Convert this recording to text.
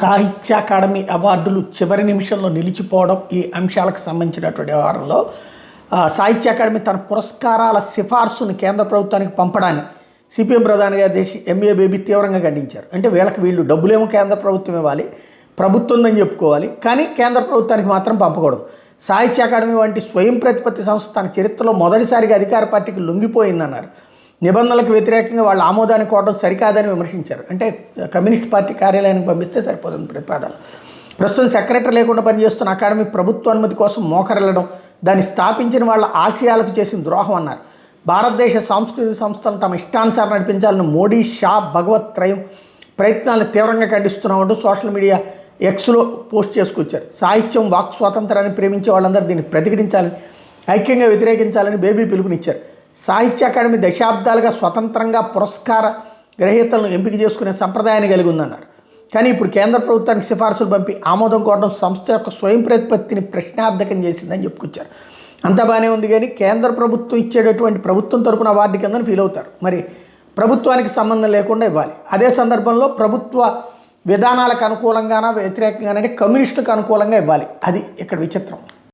సాహిత్య అకాడమీ అవార్డులు చివరి నిమిషంలో నిలిచిపోవడం ఈ అంశాలకు సంబంధించినటువంటి వ్యవహారంలో సాహిత్య అకాడమీ తన పురస్కారాల సిఫార్సును కేంద్ర ప్రభుత్వానికి పంపడాన్ని సిపిఎం ప్రధానిగా చేసి ఎంఏ బేబీ తీవ్రంగా ఖండించారు. అంటే వీళ్ళకి వీళ్ళు డబ్బులేమో కేంద్ర ప్రభుత్వం ఇవ్వాలి ప్రభుత్వందని చెప్పుకోవాలి కానీ కేంద్ర ప్రభుత్వానికి మాత్రం పంపకూడదు. సాహిత్య అకాడమీ వంటి స్వయం ప్రతిపత్తి సంస్థ తన చరిత్రలో మొదటిసారిగా అధికార పార్టీకి లొంగిపోయిందన్నారు. నిబంధనలకు వ్యతిరేకంగా వాళ్ళ ఆమోదాన్ని కోవడం సరికాదని విమర్శించారు. అంటే కమ్యూనిస్ట్ పార్టీ కార్యాలయానికి పంపిస్తే సరిపోతుంది ప్రతిపాదన. ప్రస్తుతం సెక్రటరీ లేకుండా పనిచేస్తున్న అకాడమీ ప్రభుత్వ అనుమతి కోసం మోకరెళ్ళడం దాన్ని స్థాపించిన వాళ్ళ ఆశయాలకు చేసిన ద్రోహం అన్నారు. భారతదేశ సాంస్కృతిక సంస్థలను తమ ఇష్టానుసారం నడిపించాలని మోడీ షా భగవత్ త్రయం ప్రయత్నాలను తీవ్రంగా ఖండిస్తున్నామంటూ సోషల్ మీడియా ఎక్స్లో పోస్ట్ చేసుకొచ్చారు. సాహిత్యం వాక్ స్వాతంత్రాన్ని ప్రేమించే వాళ్ళందరూ దీన్ని ప్రతిఘటించాలని ఐక్యంగా వ్యతిరేకించాలని బేబీ పిలుపునిచ్చారు. సాహిత్య అకాడమీ దశాబ్దాలుగా స్వతంత్రంగా పురస్కార గ్రహీతలను ఎంపిక చేసుకునే సంప్రదాయాన్ని కలిగి ఉందన్నారు. కానీ ఇప్పుడు కేంద్ర ప్రభుత్వానికి సిఫార్సులు పంపి ఆమోదం కోరడం సంస్థ యొక్క స్వయం ప్రతిపత్తిని ప్రశ్నార్థకం చేసిందని చెప్పుకొచ్చారు. అంతా బాగానే ఉంది కానీ కేంద్ర ప్రభుత్వం ఇచ్చేటటువంటి ప్రభుత్వం తరపున అవార్డు కిందని ఫీల్ అవుతారు. మరి ప్రభుత్వానికి సంబంధం లేకుండా ఇవ్వాలి. అదే సందర్భంలో ప్రభుత్వ విధానాలకు అనుకూలంగానా వ్యతిరేకంగానంటే కమ్యూనిస్టులకు అనుకూలంగా ఇవ్వాలి. అది ఇక్కడ విచిత్రం.